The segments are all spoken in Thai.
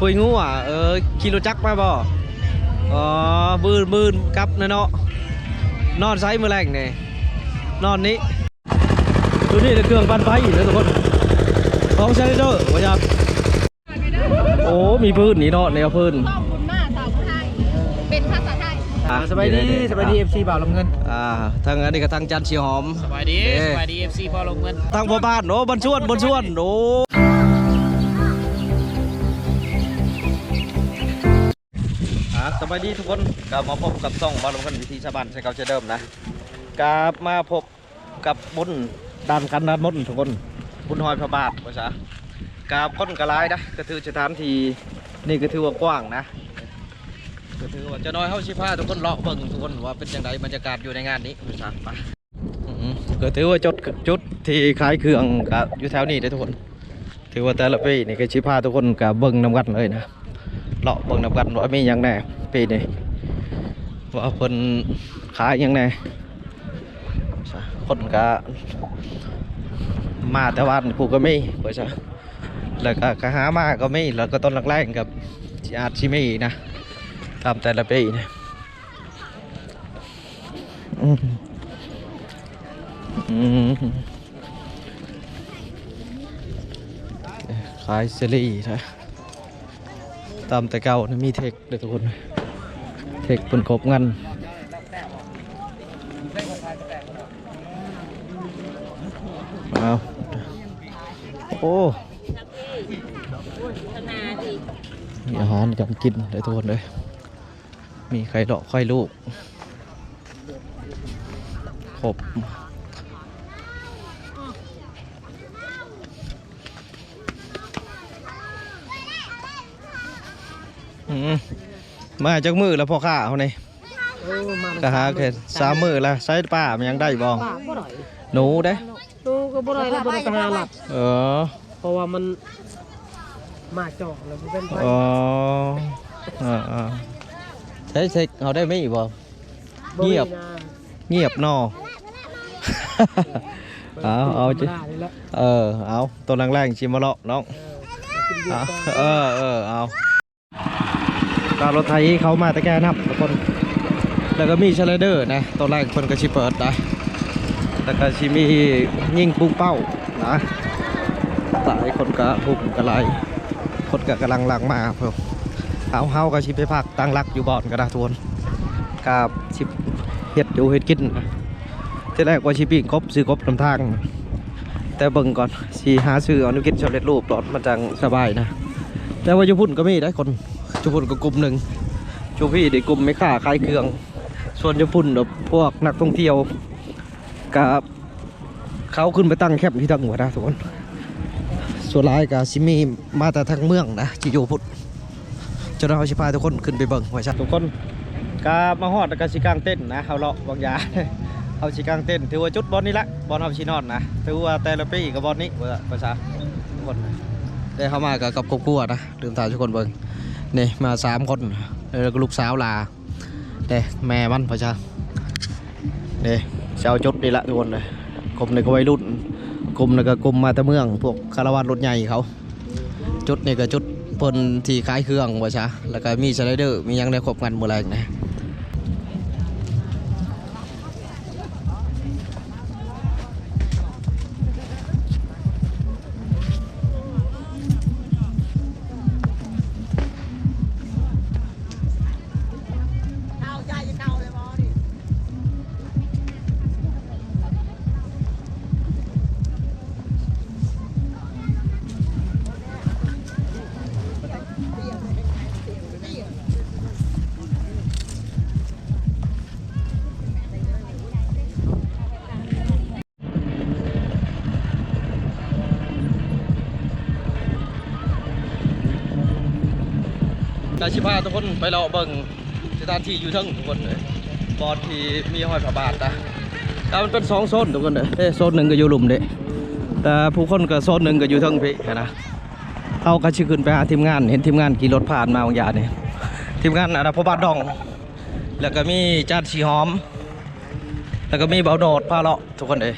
ปุยงูอะเออขี่รถจักรมาบ่อ๋อบืนบืนกลับนะเนาะนอนไซมือแรงนี่นอนนี้ตัวนี้เครื่องปั่นไฟอีกแล้วทุกคนของเซนเดอร์ว่าจับโอ้มีพื้นนี่เนาะแนวพื้นต้องคุณมากสาวไทยเป็นภาษาไทยอะสบายดีสบายดีเอฟซีบ่าวลำเงินอ่าทางอันนี้ก็ทางจันทร์ชีหอมสบายดีเอ๊ะสบายดีเอฟซีบ่าวลำเงินทางพ่อบ้านโอ้บนชวนบนชวนโอ้ อะสบายดีทุกคนกลับมาพบกับซ่องบอลลงกันวิธีชาวบ้านใช้เก่าใช้เดิมนะกลับมาพบกับบนด้านกันด้านบนทุกคนบุญหอยพระบาทภาษากราบคนกระไรนะก็ถือสถานที่นี่ก็ถือว่ากว้างนะก็ถือว่าจะน้อยเฮาสิพ้าทุกคนเลาะเบิ่งทุกคนว่าเป็นจังไดบรรยากาศอยู่ในงานนี้ภาษาปอืมก็ถือว่าจุดจุดที่ขายเครื่องกับอยู่แถวนี้ได้ทุกคน ถือว่าแต่ละปีนี่ก็ชิพ้าทุกคนกับเบิ้งนำกันเลยนะเลาะเบิ้งนำกันว่ามีหยังแน่ ปีนี้ว่าเพิ่นขายยังแน่คนก็มาแต่วันผูกก็มีเพื่อจะแล้วก็ก็หามาก็ไมีแล้วก็ต้นแรกๆกับอาจชิมีนะตามแต่ละปีนะอืมอืมขายเซรีนะตามแต่เก่านะมีเทคเด้อทุกคน เทคเป็นครบเงินเอาโอ้มีอาหารการกินได้ทุกคนเลย มีไข่ดอกไข่ลูกครบ มาจากมือแล้วพ่อข้าเขานี่โอ้มาก็หาแค่สามมือแล้วใช้ป้ามันยังได้บ่ป้าบ่ได้หนูเด้ดูก็บ่ได้แล้วบ่ได้ไปหาหลับเออเพราะว่ามันมาจอกแล้วมันเป็นไปอ๋ออ่าอ่าใช้ใช้เขาได้ไหมอีกบ่เงียบนะเงียบนอเอาเอาจิธรรมดนี่แหละเออเอาตัวแรงๆชิมมาเลาะน้องเออกินเยเอาอะเออเออเอา การรถไทยเขามาตะแกนับทุกคนแล้วก็มีเชลเดอร์นะตัวแรกคนก็ชิเปิดนะแล้วก็ชิมียิงปุ้งเป้านะหลายคนก็พุ่งกระไรคนก็กำลังหลังมาเพิ่มเอาเฮาก็ชิไปพักตั้งรักอยู่บ่อนก็ได้ทุกคนกับชิเฮ็ดอยู่เฮ็ดกินที่แรกว่าชิปีกบซื้อกบนำทาง แต่เบิ่งก่อนสีหาซื้ออนุกินสำเร็จรูปหลอดมันจังสบายนะแต่ว่าจุพุ่นก็มีได้คน จุพุ่นก็กลุ่มหนึ่งจูพี่ได้กลุ่มไม่ค่าขายเครื่อง ส่วนจุพุ่นแบบพวกนักท่องเที่ยวกับเขาขึ้นไปตั้งแคมป์ที่ตั้งหัวนะทุกคนส่วนหลายกับซิมีมาแต่ทางเมืองนะจิโยพุทธจะเราชิพาทุกคนขึ้นไปเบิ่งหัวชัดทุกคนกามาฮอดแล้วก็สิกลางเต้นท์นะเขาเลาะบางอยางเอาชิกลางเต้นท์ถือว่าจุดบอลนี้ละบอลเอาชินอนนะถือว่าแต่ละปีกับบอลนี้เพื่อประชาทุกคนได้เข้ามากับกับครอบครัวนะลืมตาทุกคนเบิ่ง นี่มาสามคนแล้วก็ลูกสาวลาเด้แม่มันพระชาเด้เช้าจุดนี่ละทุกคนเลยกลุ่มนี่ก็วัยรุ่นกลุ่มนี่ก็กลุ่มมาแต่เมืองพวกคาราวานรถใหญ่เขา จุดนี่ก็จุดเพิ่นที่ขายเครื่องพระชาแล้วก็มีสไลเดอร์มียังได้ครบกันหมดเลยนะ กาชิพาทุกคนไปเราเบิ่งสถานที่อยู่ทั้งทุกคนเลยบอดที่มีห้อยพระบาทนะแต่มันเป็นสองโซนทุกคนเลยโซนหนึ่งก็อยู่หลุมเด้แต่ผู้คนก็โซนหนึ่งก็อยู่ทั้งพี่นะเอากระชิขึ้นไปหาทีมงานเห็นทีมงานขี่รถผ่านมาบางอย่างนี่ยทีมงานอะไรพบาทดอง แล้วก็มีจานชีหอม แล้วก็มีเบาโดดพาเลาะทุกคนเลย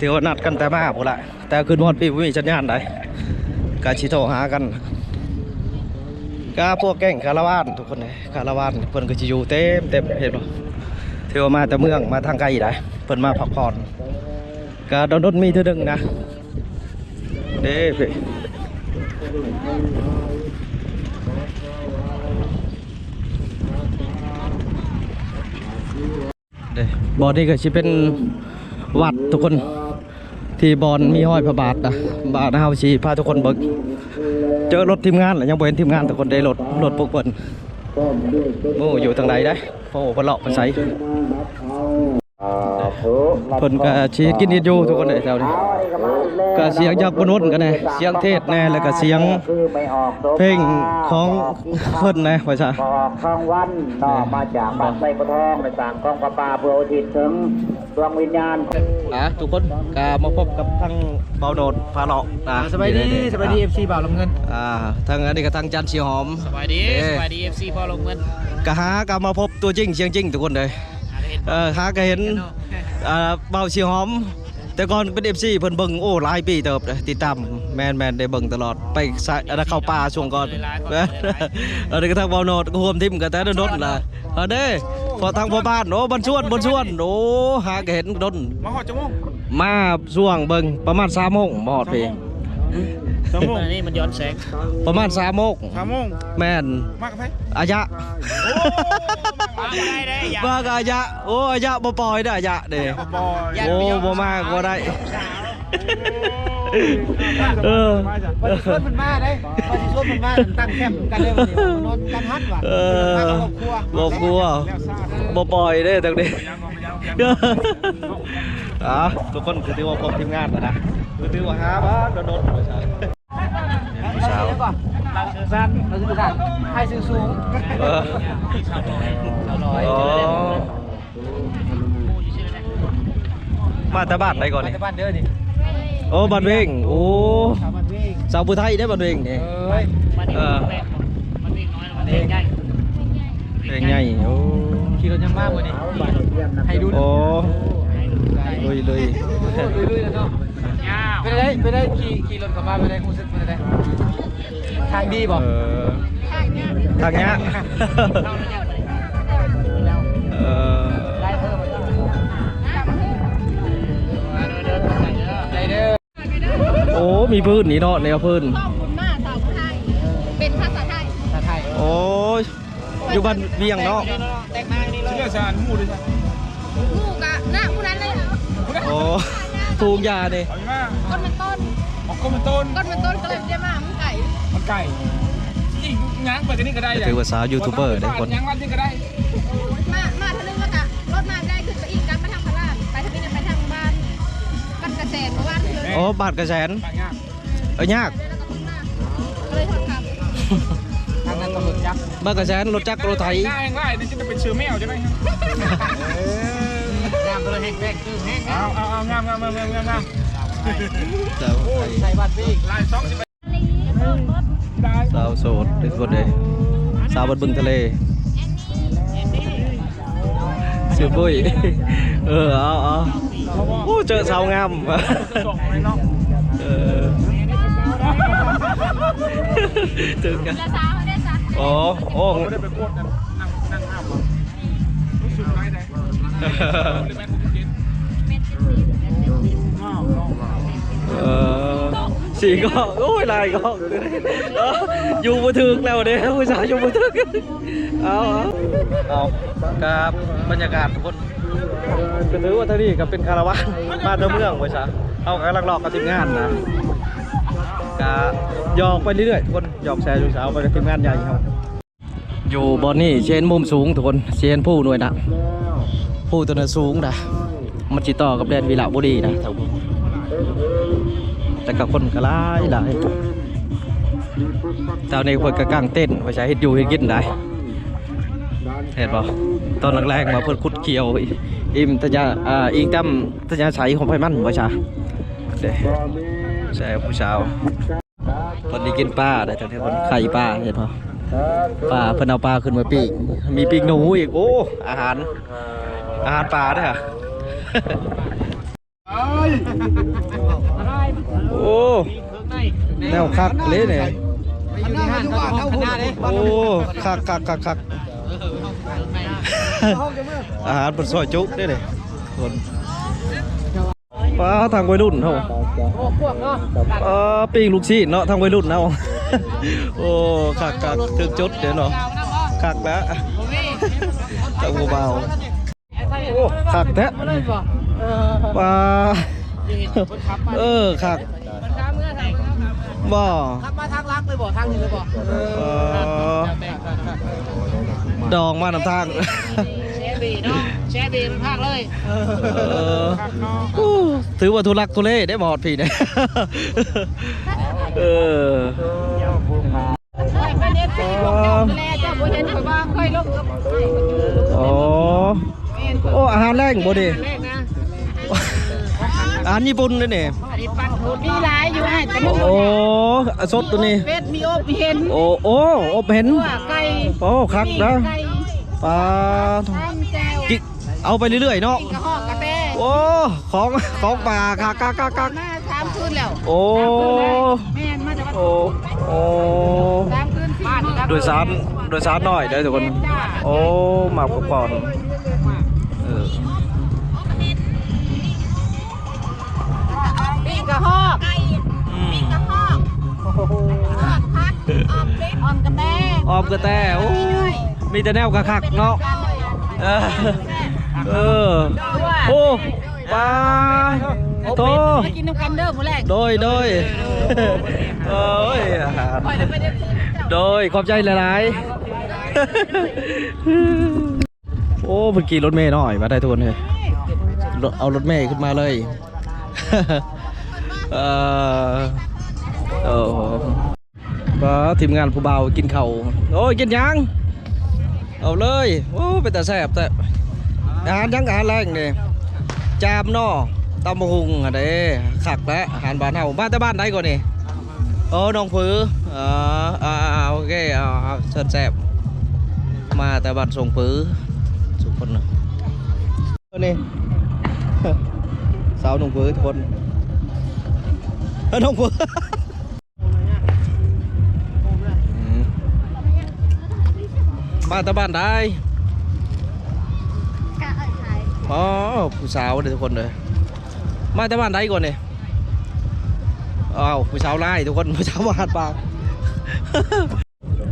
ถือว่านัดกันแต่มาพุ่นละแต่คืนวันพี่ไม่มีสัญญาณใดกาชิโทรหากัน ก็พวกแก๊งคาราวานทุกคนเลยคาราวานเพิ่นก็สิอยู่เต็มเต็มเห็นบ่เที่ยวมาแต่เมืองมาทางไกลได้เพิ่นมาพักผ่อนก็โดนๆมีเท่านึงนะเด้พี่เด้บอนี่ก็สิเป็นวัดทุกคนที่บอนมีห้อยพระบาทนะบาทเฮาสิพาทุกคนเบิ่ง เจอรถทีมงานแล้วยังบ่เห็นทีมงานแต่คนได้รถรถพวกเพิ่นโอ้อยู่ทางใดได้โอ้เพิ่นเลาะไปไส เพิ่นก็สิกินเฮ็ดอยู่ทุกคนเลยแถวนี้ก็เสียงจากบนรถกันแน่เสียงเทศแน่แล้วก็เสียงคือไปออกเพลงของเพิ่นนะว่าซะออกทองวันต่อมาจากบ้านไส้ปะทองไปสร้างกองประปาเพื่ออุทิศถึงดวงวิญญาณอะทุกคนก็มาพบกับทางเบาโดดพาเลาะนะสบายดีสบายดี FC บ่าวลำเงินอ่าทางอันนี้ก็ทางจันทร์เชียวหอมสบายดีเอ้สบายดี FC พอลงเงินก็หาก็มาพบตัวจริงเสียงจริงทุกคนเลยหาได้ เห็นเออหาก็เห็นอ่าเบาเชียวหอม แต่ก่อนเป็น FC เพิ่นเบิ่งโอ้หลายปีเติบเลยติดตามแมนแมนได้เบิ่งตลอดไปสายอันนั้นเข้าป่าช่วงก่อนแม่นอันนี้ก็ทางเบาโนดก็รวมทีมกันแต่โดนๆล่ะอันนี้พอทางพ่อบ้านโอ้บนชวนบนชวนโอ้หาก็เห็นดนมาหอดจมูกมาช่วงเบิ่งประมาณ3โมงบ่ฮอดพี่ จมูกอันนี้มันย้อนแสงประมาณ3โมงสามโมงแม่นมากกับไผอายะได้ได้อย่ามากับอายะโอ้อายะบ่ปล่อยเด้ออายะเด้บอยโอ้บ่มาบ่ได้เออวันที่ชวนมันมาได้วันที่ชวนมันมาตั้งแคมป์กันเลยวันนี้นอนกันฮัดว่ะเออมากับครอบครัวบ่กลัวบ่ปล่อยเด้อตรงนี้อะทุกคนคือถือว่าครบทีมงานแล้วนะคือถือว่าหาบ้านโดนๆใช่เช้าก่อนเราสื่อสารเราสื่อสารให้สูงสูงเอออ๋อมาแต่บ้านไหนก่อนมานี่จากบ้านเด้อดิโอ้บ้านเวงโอ้ชาวบ้านเวงสาวผู้ไทยได้อบ้าน เวงนี่เอ้ยมันเออมันวิ่งน้อยมันวิ่งใหญ่เพลงใหญ่โอ้ขี่รถยังมากวันนี้ให้ดูโอ้ลุยลุยลุยๆแล้วเนาะย ทางดีบ่เออทางเนี้ยเออได้เพิ่มได้เด้อโอ้ มีพื้นนี่เนาะแนวพื้นขอบคุณมากสาวผู้ไทย เป็นภาษาไทยถ้าไทยโอ้ยอยู่บ้านเวียงเนาะ แตกมานี่เลเชื่อชาญหมูด้วยใช่หมู่กะหน้าผู้นั้นเลยเหรอโอ้ปลูกยาเนี่ยเอาอีกมาก้นมันต้น ออกก็มันต้น ก้นมันต้นก็เลยเรียกมา มันไก่มันไก่อีกง้างไปกันนี่ก็ได้ถือว่าสาวยูทูบเบอร์ได้คน ง้างวันนี้ก็ได้มา มาทะลึ่งแล้วกะรถมาไม่ได้ขึ้นไปอีกกันไปทางพระรามไปทางนี้ไปทางบ้านบ้านกระแสเมื่อวานเลยโอ้บาทกระแสนต่างงานเอ้ยยากแล้วก็ขึ้นมาก็เลยทอดคำทางนั้นตำรวจจับบาทกระแสนรถจักรรถไถง่ายง่ายนี่จะเป็นเชื้อแมวใช่ไหมงามเลยแห้งแห้งคือแห้งเอาเอาเอางามงามงามงามงามงามสาวไทย ใส่บัตรพี่ ลายสองสิบได้ สาวโสดทุกคนเลยสาวบนบึงทะเลชื่อปุ้ยเออเอาเอาโอ้เจอสาวงามส่งไปเนาะเออเจอกันแล้วสาวเขาได้สักโอ้โอ้ไม่ได้ไปกดนั่งนั่งห้ามรู้สึกไรได้เลยแม่คุณกินเม็ดเป็นสีเม็ดเป็นสีอ้าวเออ สี่ก็โอ้ยลายก็เอออยู่บ่ถึกแล้วเด้ผู้สาวอยู่บ่ถึกเอาเอาเอาครับบรรยากาศทุกคนก็ถือว่าเท่านี้ก็เป็นคาราวานบ้านเมืองไว้ซะเอากำลังรอกับทีมงานนะก็หยอกไปเรื่อยๆทุกคนหยอกแชร์อยู่สาวไปกับทีมงานใหญ่ครับอยู่บอนนี่เชนมุมสูงทุกคนเชนผู้หน่วยนะผู้ตัวนั้นสูงนะมันจิต่อกับแดนวีระบุรีนะแถวนี้แต่ กับคนก็หลายหลายแถวนี้คนก็กางเต้นไว้ใช้เฮ็ดอยู่เฮ็ดกินได้เห็นป่ตอนแรกๆมาเพิ่นขุดเขียวอิมตะยาอ่าอิงตั้มตะยาใสของไผมันว่าชาเด้แซ่ผู้สาวเพิ่นได้กินปลาได้ทั้งที่เพิ่นไข่ปลาเห็นป่ปลาเพิ่นเอาปลาขึ้นมาปีกมีปีกหนูอีกโอ้อาหารอาหารปลาเด้อ โอ้แนวคักเลยเนี่ยโอ้คักคักคักคักองจะมืออาหารเป็นซอยจุได้เลยคนป้าทางวัยรุ่นเท่าโอ้พวกเนาะเอปิ้งลูกชิ้นเนาะทางวัยรุ่นเนาะโอ้คักคักถึงจุดเดี๋ยวเนาะคักแล้วทางเบาโอ้คักแท้ ป้าเออคักบ่ขับมาทางลักเลยบ่ทางนี้เลยบ่เออดองมานำทางแชร์บีเนาะแชร์บีมันพากเลยเอออู้ถือว่าทุลักทุเลได้หมอดพี่เนี่ยเออไปเน็ตซีพวกเจ้าดูแลเจ้าบ่เห็นข่อยว่าค่อยลงกับอ๋อโอ้อาหารแรงบ่ดิเลขนะ อาหารญี่ปุ่นด้วยนี่อันนี้ปั้นทุนมีหลายอยู่ให้แต่มึงโอ้สดตัวนี้เป็ดมีอบเห็นโอ้โอ้อบเห็นว่าไก่โอ้คักนะไก่ปลาทำแจ่วกิเอาไปเรื่อยๆเนาะกินกระหอกกระแตโอ้ของของป่าคักคักคักคักมาสามคืนแล้วโอ้แม่นมาจากวัดโอ้โอ้สามคืนสี่มื้อโดยสารโดยสารหน่อยเด้อทุกคนโอ้หมากับก่อน ออมกระแตโอ้มีแต่แนวกระคักเนาะเออเออโอ้ปลาโตมากินน้ำกันเด้อมื้อแรกโดยโดยเอ้ยอาหารปล่อยแล้วไปเด้อเจ้าโดยขอบใจหลายๆโอ้เมื่อกี้รถเมย์หน่อยมาได้ทุกคนเลยรถเอารถเมย์ขึ้นมาเลยเออโอ้โห ก็ทีมงานผู้เบาวกินเข่าโอ้ยกินยังเอาเลยโอ้เป็นแต่แซ่บแต่อาหารยังอาหารแรงนี่จามนอตำบะหุงอะเด้ขักแล้วอาหารบ้านเฮาบ้านแต่บ้านไหนก่อนนี่โอ้น้องผืออ่าอ่าอ่าโอเคอ่าอ่าเสิร์ฟแซ่บมาแต่บ้านส่งผือสุกคนเนาะนี่สาวน้องผือทุกคนน้องผือ มาแต่บ้านได้กะเอ้ยขายอ๋อผู้สาวเด้อทุกคนเลยมาแต่บ้านได้ก่อนเนี่ยอ้าวผู้สาวไล่ทุกคนผู้สาวบ้านปาก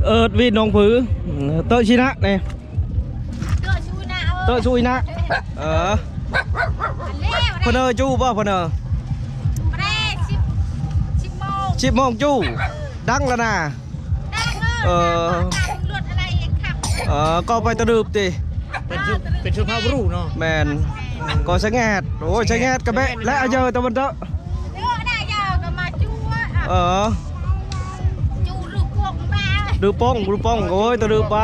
เอิดวีดน้องผือเตอร์ชินะเนี่ยเด้อชูนะเตอร์ชุยนะเอออันเล่เพนเนอร์จูบ่เพนเนอร์แร่ชิบชิบโมงชิบโมงจูดังแล้วนะได้เลย เออก็ไปตะดืบติเป็นชุดเป็นชุดผ้าบรูเนาะแมนก็สะแงดโอ้ยสะแงดกระเบะและเอาเจอตะวันเตอะเลือดได้ยาวก็มาจู้อะเออจู้ลูกพวกมาดูป้องดูป้องโอ้ยตะดืบไป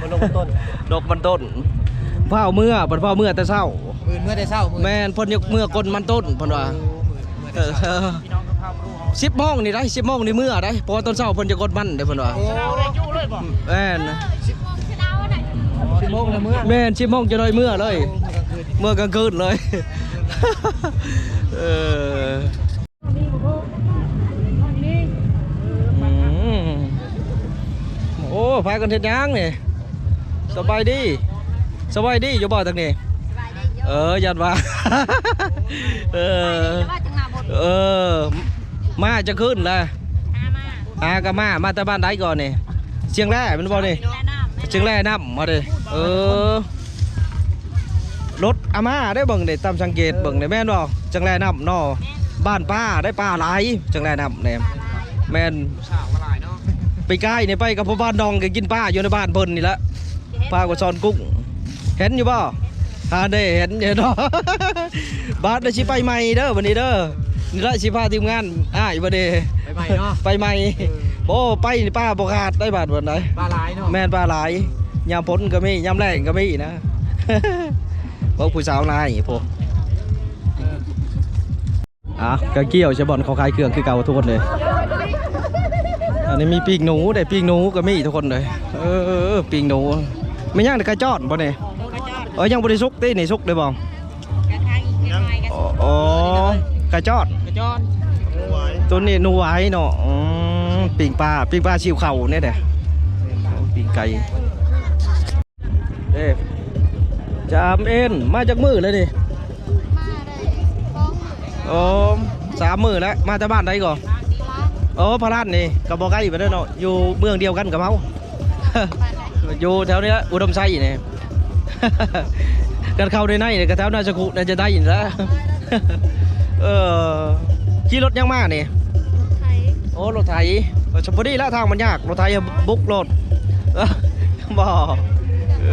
มันลงต้นดอกมันต้นเผาเมื่อเพิ่นเผาเมื่อแต่เช้ามือเมื่อได้เศร้ามือแม่นเพิ่นยกเมื่อกลมันต้นเพิ่นว่า สิบโมงนี่ได้สิบโมงนี่เมื่อได้เพราะว่าตอนเช้าเพิ่นจะกดมันเด้เพิ่นว่าโอ้เอาเลยจู้เลยบ่แม่นชิบโมงชนะวะน่ะสิบโมงละเมื่อแม่นสิบโมงจะได้เมื่อเลย เมื่อกลางคืนเลยเอออืมโอ้พากันเฮ็ดหยังนี่สบายดีสบายดีอยู่บ่ทางนี้สบายได้เยอะเออยันว่าเออแต่ว่าจังหวะบนเออ มาจะขึ้นเลยหามาอากะมา มาแต่บ้านใดก่อนนี่เชียงแร่แมันบ่นี่แนะนำเชียงแร่น้ำมาเลยเออรถอาม่าได้เบิ่งได้ตามสังเกตเบิ่งได้แม่นบ่เชียงแร่น้ำเนาะบ้านป้าได้ป้าหลายเชียงแร่น้ำเนี่ยแม่นสาวมาหลายเนาะไปใกล้นี่ไปกับพ่อบ้านดองก็กินป้าอยู่ในบ้านเพิ่นนี่ละป้าก็ซอนกุ้งเห็นอยู่บ่หาได้เห็นอยู่เนาะบาสได้สิไปใหม่เด้อวันนี้เด้อ นี่ละสิพาทีมงานอ้ายบ่เด้ไปใหม่เนาะไปใหม่โอ้ไปนี่ป้าบ่ขาดได้บาทวันไหนปลาหลายเนาะแม่นป้าหลายยามพ้นก็มียามแรงก็มีนะพวกผู้สาวนายพวกอะกะเกี่ยวจะบ่อนเขาขายเครื่องคือเก่าทุกคนเลยอันนี้มีปีกหนูได้ปีกหนูก็มีทุกคนเลยเออเออเออปีกหนูไม่ย่างแต่กระจอดบ่เนี่ยเออยังบริสุกตีนี่สุกได้บ่กระทางอีกหน่อยกันอ๋ออ๋อกระจอด กระจอนอตัวนี้หนูไว้เนาะอืมปิ่งปลาปิ่งปลาชิวเข่าเนี่ยเด้ปิ่งไก่เด้จามเอ็นมาจากมือเลยดิมาได้สองหมื่นโอ้สามมือแล้วมาจากบ้านใดก่อนล้านโอ้พระราชนี่กับบอกใกล้ไปเด้อเนาะอยู่เมืองเดียวกันกับเขาบ้านไหนอยู่แถวเนี้ยอุดมไซนี่กันเข้าในในเนี่ยกับแถวนาชกุน่าจะได้ยินแล้ว เออขี่รถยังมากนี่ไทยโอ้รถไถชพอดีแล้วทางมันยากรถไถอะบุกรถเออบ่เอ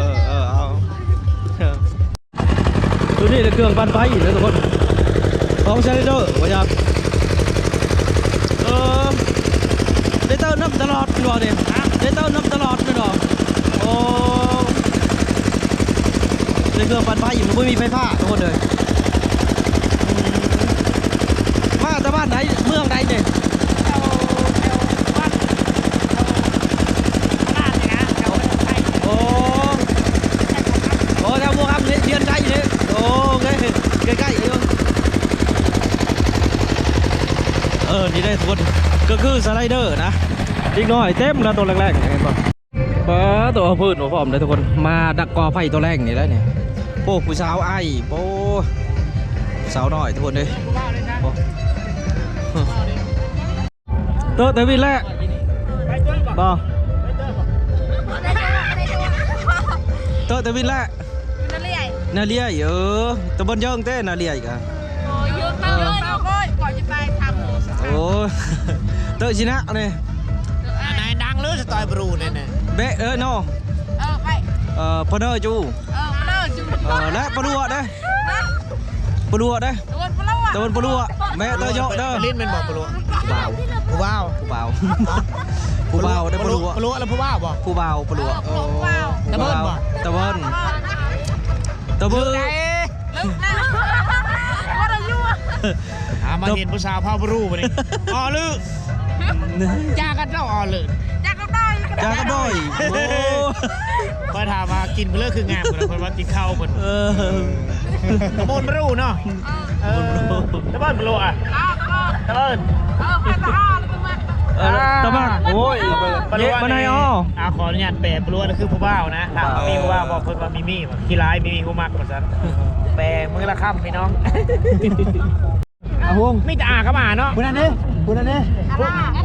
อเออเอาดูนี่เครื่องปั่นไฟอีกเลยทุกคนของเซนเดอร์ว่าอยากเออได้เติมน้ำตลอดไม่บอกเนี่ยได้เติมน้ำตลอดไม่บอกโอ้ในเครื่องปั่นไฟอยู่มันไม่มีไฟฟ้าทุกคนเลยอืม มาแต่บ้านไหนเมืองใดเนี่ยโอ้โอ้แถวบัวคำเนี่ยเทียนใจเนี่ยโอ้ใกล้ใกล้ๆอยู่เออนี่ได้ทุกคนก็คือสไลเดอร์นะอีกหน่อยเต็มแล้วตัวแรกๆเห็นป่ะป้าตัวพืชหัวฟอมเลยทุกคนมาดักกอไผ่ตัวแรกนี่แล้วเนี่ยโอ้ผู้สาวไอ้โอ้สาวหน้อยทุกคนเลย เตอร์เตวินแรกบอได้จังหวะได้จังหวะเตอร์เตวินแรกนั่นเลยนาเลียเออตะบนย่องเต้นาเลียอีกอะโอ้ยเยอะมากเลยเนาะก่อนจะไปทำโอ้เตอร์ชินะเนี่ยอันไหนดังเลยสไตล์บรูเนี่ยนะเบะเออโนเออไปเอ่อพอเดอร์จูเออมาเลยจุ๊บเออและปลัวเด้ปลัวเด้ตัวปลาอะตะบนปลัวแม่เตอร์โยเด้อลิ้นเป็นบอกบรูผู้บ่าว ผู้บ่าวผู้บ่าวผู้บ่าวได้ปลัวบรูแล้วผู้บ่าวบ่ผู้บ่าวปลัวโอ้ว้าวตะเบิ้ลบ่ตะเบิ้ลตะเบิ้ลลึกนะว่าเราอยู่อ่ามาเห็นผู้สาวเผาบรูมาดิอ๋อลือจ้ากันเจ้าอ๋อลือจากก็ได้จ้าก็ด้อยโอ้คอยถามมากินเพื่อคืองามคนคนว่ากินข้าวคนเออตะบนบรูเนาะเออตะบนบรูอะอ้าวตัวตะบนเออไปต่อแล้วตัวมา เออตะบักโอ้ยเยะมาไหนอ๋ออ่าขออนุญาตแปลบรูนั่นคือผู้บ่าวนะถามว่ามีผู้บ่าวบอกเพิ่นว่ามีมีขี้ร้ายมีมีผู้มักว่าซั่นแปลมือละค่ำพี่น้องอาหงมีแต่อากับอาเนาะคุณนันนี่คุณนันนี่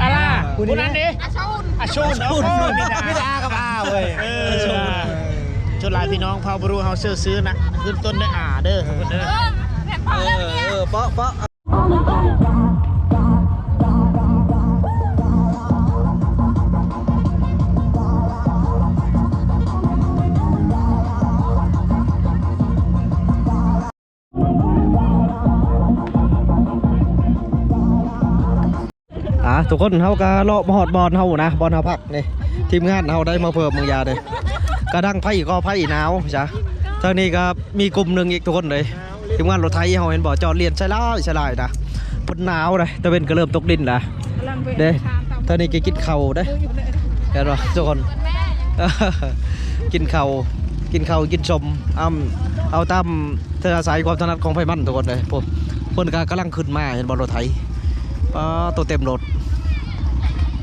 อาล่ะผู้นั้นดิอาชุนอาชูนโอ้โหมีแต่มีแต่อากับอาเว้ยเออชนลายพี่น้องเผาบรูเฮาเซื้อซื้อนะขึ้นต้นด้วยอาเด้อครับเด้อเออเออเนี่ยเออเปาะเปาะ ทุกคนเฮาก็เลาะมาฮอดบอลเฮานะบอลเฮาพักนี่ทีมงานเฮาได้มาเพิ่มมึงยาเลยกระดังไผ่ก็ไผ่หนาวจ้ะทางนี้ก็มีกลุ่มหนึ่งอีกทุกคนเลยทีมงานรถไทยเฮาเห็นบ่จอดเรียนใช่ลายใช่ลายนะเพิ่นหนาวเลยตะเวนก็เริ่มตกดินละเด้ทางนี้ก็กินข้าวเด้เห็นบ่ทุกคนกินข้าวกินข้าวกินชมอ้ำเอาตามเธออาศัยความถนัดของไฟมันทุกคนเลยพวกเพิ่นก็กำลังขึ้นมาเห็นบ่รถไทยอ่าตัวเต็มรถ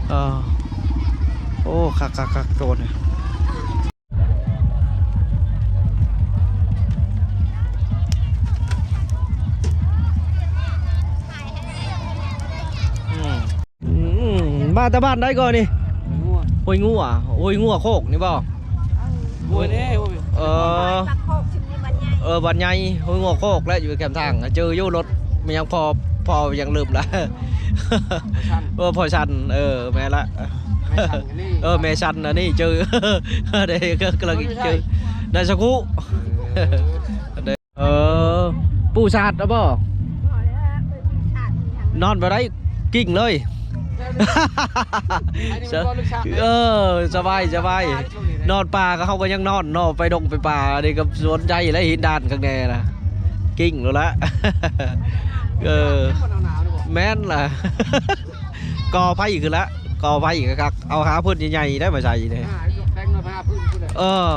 เออโอ้คักคักคักโดนเนี่ยอืมอืมมาแต่บ้านได้ก่อนนี่โอ้ยงัวโอ้ยงัวโคกนี่บ่โอ้ยนี่เออตักโคกชิ้นนี้มันใหญ่เออบันใหญ่โอ้ยงัวโคกแล้วอยู่แคมป์ทางเจออยู่รถมันยังพอพอยังลืมละ เออพอชันเออแม่ละเออเมชันนะนี่เจอเด็กกำลังเจอได้สักครู่เออปูชาดนะบ่นอนไปได้กิ่งเลยเออสบายสบายนอนป่าก็เขาก็ยังนอนนอนไปดงไปป่านี่กับสวนใจและหินดานข้างในนะกิ่งแล้วละเออ แม่นล่ะกอไผ่คือละกอไผ่ก็คักเอาหาพื้นใหญ่ๆได้มาใส่เนี่ยเออ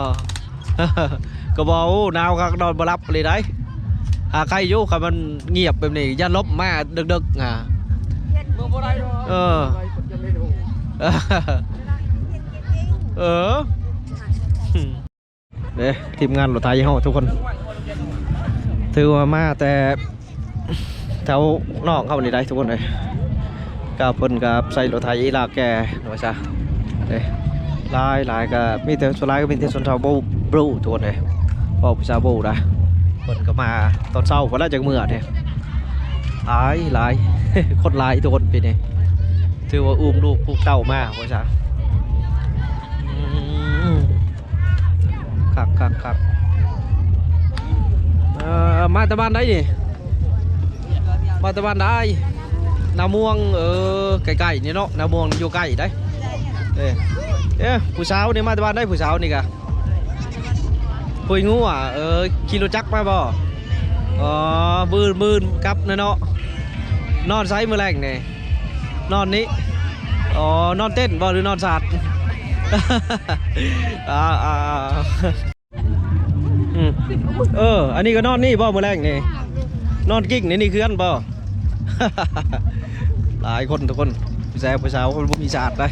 ก็บอกโอ้หนาวคักนอนบ่รับเลยได้หาใครอยู่คันมันเงียบแบบนี้อย่าลบมาดึกๆอะบ่ได้ดอกเออไปจะเล่นโอ้เออเด้ทีมงานรถไทยเฮาทุกคน ถือว่ามาแต่ แถวนอกเข้านี่ได้ทุกคนเลยกับเพิ่นกับใส่รถไทยอีลากแกว่าซะเด้ลายหลายก็มีแต่ส่วนหลายก็มีแต่ชนชาวโบบรูทุกคนเลยบอกภาษาโบนะเพิ่นก็มาตอนเช้าเพิ่นละจากเมื่อเนี่ยหลายหลายคนหลายทุกคนปีนี้ถือว่าอุ้มลูกผูกเต้ามาว่าซะอืมคักคักคักเอ่อมาตะบ้านได้นี่ มาตะบ้านได้นาม่วงเออใกล้ๆนี่เนาะนาม่วงอยู่ใกล้ได้เอ้ยเอ้ยผู้สาวนี่มาตะบ้านได้ผู้สาวนี่กะปุยงูอะเออขี่รถจักรมาบ่อ๋อบืนบืนกับเนาะเนาะนอนไซมือแรงนี่นอนนี้อ๋อนอนเต้นบ่หรือนอนสาดอ่าอ่าอ่าอืมเอออันนี้ก็นอนนี่บ่มือแรกนี่ นอนกิ้งนี่นี่คืออันบ่หลายคนทุกคนผู้ชายผู้สาวคนบ่มีศาสตร์เลย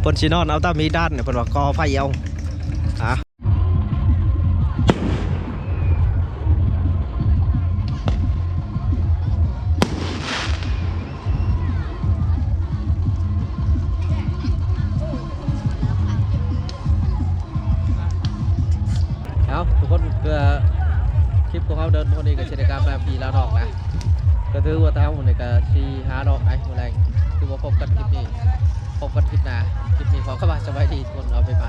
เพิ่นชินอนเอาแตามีด้านเนี่ยเป็นว่ากอไฟเอา คือว่าเท้าคนนี้ก็ชีหาดอกไอ้มื้อแรงคือว่าพบกันคลิปนี้พบกันคลิปหน้าคลิปนี้ขอเข้ามาสบายดีทุกคนเอาไปไป